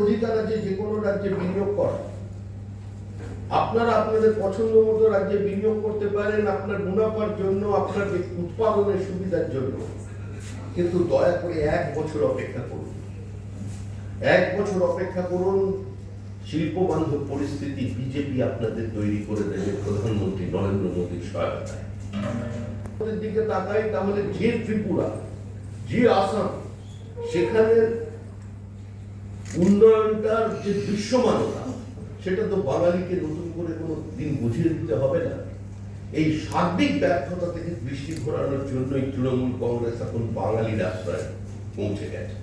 অধিকার আছে, যে কোনো রাজ্যে বিনিয়োগ করা। আপনারা আপনাদের পছন্দ মতো রাজ্যে বিনিয়োগ করতে পারেন, আপনার মুনাফার জন্য, আপনার উৎপাদনের সুবিধার জন্য। কিন্তু দয়া করে এক বছর অপেক্ষা করুন। এক বছর অপেক্ষা করুন শিল্প বান্ধব পরিস্থিতি বিজেপি আপনাদের তৈরি করে দেবে প্রধানমন্ত্রী নরেন্দ্র মোদীর সহায়তায়। দিকে তাকাই, তাহলে যে ত্রিপুরা, যে আসাম সেখানে উন্নয়নটার যে দৃশ্যমানতা, সেটা তো বাঙালিকে নতুন করে কোনো দিন বুঝিয়ে দিতে হবে না। এই সার্বিক ব্যর্থতা থেকে দৃষ্টি ঘোরানোর জন্যই তৃণমূল কংগ্রেস এখন বাঙালির পৌঁছে গেছে।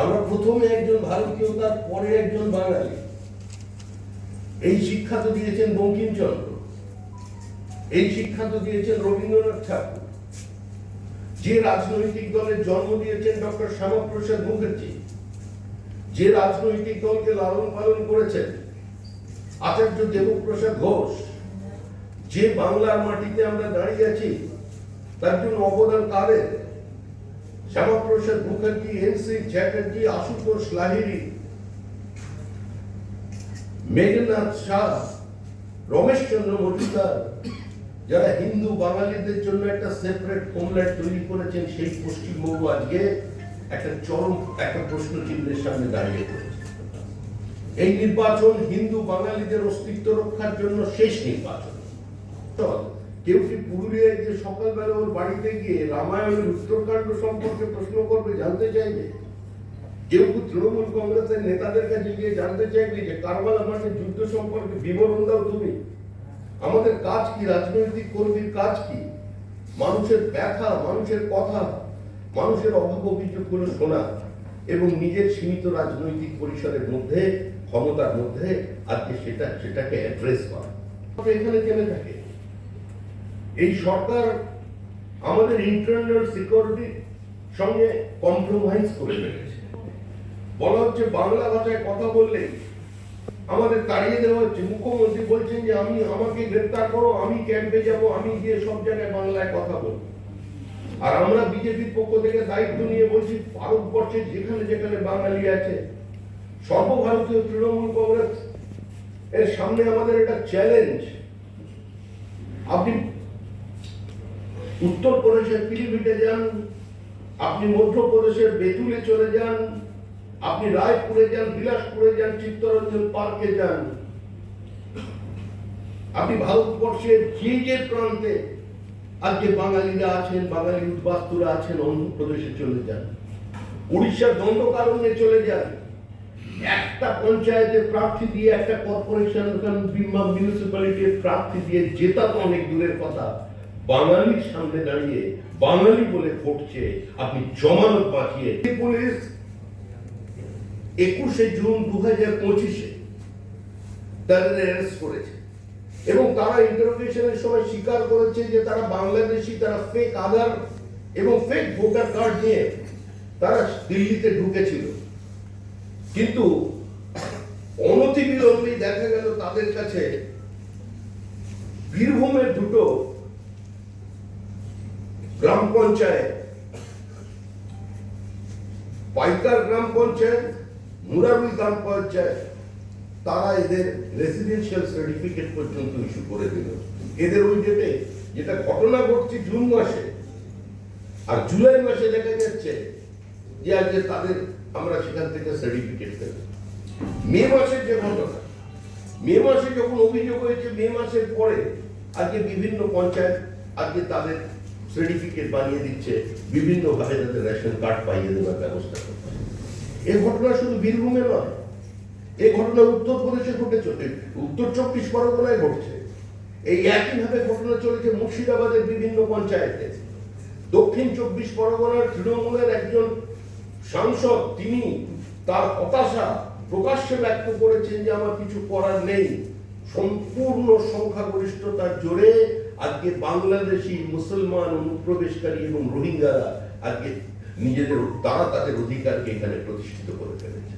আমরা প্রথমে একজন ভারতীয় একজন বাঙালি। এই শিক্ষা তো দিয়েছেন বঙ্কিমচন্দ্র। এই শিক্ষা তো দিয়েছেন রবীন্দ্রনাথ ঠাকুর। যে রাজনৈতিক দলের জন্ম দিয়েছেন ডক্টর শ্যামাপ্রসাদ মুখার্জি। যে রাজনৈতিক দলকে লালন পালন করেছেন, আচার্য দেবপ্রসাদ ঘোষ, যে বাংলার মাটিতে আমরা দাঁড়িয়ে আছি, তার জন্য অবদান কাদের? শ্যামাপ্রসাদ মুখার্জি এনসি চ্যাটার্জি, আশুতোষ লাহিড়ী, মেঘনাথ শাহ, রমেশচন্দ্র মজুমদার, যারা হিন্দু বাঙালিদের জন্য একটা সেপারেট হোমল্যান্ড তৈরি করেছেন সেই পশ্চিমবঙ্গ আজকে একটা চরম, একটা প্রশ্ন চিহ্নের সামনে দাঁড়িয়ে পড়েছে। এই নির্বাচন হিন্দু বাঙালিদের অস্তিত্ব রক্ষার জন্য শেষ নির্বাচন। কেউ কি পুরুলিয়ায় গিয়ে সকালবেলা ওর বাড়িতে গিয়ে রামায়ণের উত্তরকাণ্ড সম্পর্কে প্রশ্ন করবে, জানতে চাইবে? কেউ কি তৃণমূল কংগ্রেসের নেতাদের কাছে গিয়ে জানতে চাইবে যে কারবালা মাঠের যুদ্ধ সম্পর্কে বিবরণ দাও তুমি? আমাদের কাজ কি? রাজনৈতিক কর্মীর কাজ কি? মানুষের ব্যথা, মানুষের কথা মানুষের অভাব অভিযোগগুলো শোনা এবং নিজের সীমিত রাজনৈতিক পরিসরের মধ্যে, ক্ষমতার মধ্যে আজকে সেটা, সেটাকে অ্যাড্রেস করা। এখানে থেমে থাকে? এই সরকার আমাদের ইন্টারনাল সিকিউরিটির সঙ্গে কম্প্রোমাইজ করে ফেলেছে। বলা হচ্ছে বাংলা ভাষায় কথা বললে আমাদের তাড়িয়ে দেওয়া হচ্ছে। মুখ্যমন্ত্রী বলছেন যে, আমি, আমাকে গ্রেপ্তার করো, আমি ক্যাম্পে যাব, আমি গিয়ে সব জায়গায় বাংলায় কথা বলব। আর আমরা বিজেপির পক্ষ থেকে দায়িত্ব নিয়ে বলছি, ভারতবর্ষে যেখানে যেখানে বাঙালি আছে, সর্বভারতীয় তৃণমূল কংগ্রেস, এর সামনে আমাদের একটা চ্যালেঞ্জ আপনি উত্তরপ্রদেশের পিলিভিটে যান, আপনি মধ্যপ্রদেশের বেতুলে চলে যান, আপনি রায়পুরে যান, বিলাসপুরে যান, চিত্তরঞ্জন পার্কে যান। আপনি ভারতবর্ষের যে যে প্রান্তে আজকে বাঙালিরা আছেন, বাঙালি উদ্বাস্তুরা আছেন, অন্ধ্রপ্রদেশে চলে যান। উড়িষ্যার দণ্ডকারণ্যে চলে যান। একটা পঞ্চায়েতে প্রার্থী দিয়ে, একটা কর্পোরেশন বিমা মিউনিসিপ্যালিটির প্রার্থী দিয়ে জেতা তো অনেক দূরের কথা। বাঙালির সামনে দাঁড়িয়ে, বাঙালি বলে ভোটছে আপনি জমানত বাঁচিয়ে পুলিশ একুশে জুন দু হাজার পঁচিশে তাদের অ্যারেস্ট করেছে। এবং তারা ইন্টারোগেশনের সময় স্বীকার করেছে যে তারা বাংলাদেশি, তারা ফেক আধার এবং ফেক ভোটার কার্ড নিয়ে তারা দিল্লিতে ঢুকেছিল। কিন্তু অনতিবিলম্বেই দেখা গেল তাদের কাছে বীরভূমের দুটো গ্রাম পঞ্চায়েত, পাইকার গ্রাম পঞ্চায়েত মুরারুই গ্রাম পঞ্চায়েত। তারা এদের রেসিডেন্সিয়াল সার্টিফিকেট পর্যন্ত ইস্যু করে দিল। এদের ওই ডেটে যেটা ঘটনা ঘটছে জুন মাসে, আর জুলাই মাসে দেখা যাচ্ছে যে আজকে তাদের আমরা সেখান থেকে সার্টিফিকেট পেল মে মাসের যে ঘটনা, মে মাসে যখন অভিযোগ হয়েছে, মে মাসের পরে আজকে বিভিন্ন পঞ্চায়েত আজকে তাদের সার্টিফিকেট বানিয়ে দিচ্ছে বিভিন্নভাবে তাদের রেশন কার্ড পাইয়ে দেওয়ার ব্যবস্থা করছে। এই ঘটনা শুধু বীরভূমে নয় এই ঘটনা উত্তরপ্রদেশে ঘটেছে উত্তর চব্বিশ পরগনায় ঘটছে। এই একইভাবে ঘটনা চলেছে মুর্শিদাবাদের বিভিন্ন পঞ্চায়েতে। দক্ষিণ চব্বিশ পরগনার তৃণমূলের একজন সাংসদ, তিনি তার হতাশা প্রকাশ্যে ব্যক্ত করেছেন যে আমার কিছু করার নেই। সম্পূর্ণ সংখ্যাগরিষ্ঠতার জোরে আজকে বাংলাদেশি মুসলমান অনুপ্রবেশকারী এবং রোহিঙ্গারা আজকে নিজেদের, তারা তাদের অধিকারকে এখানে প্রতিষ্ঠিত করে ফেলেছে।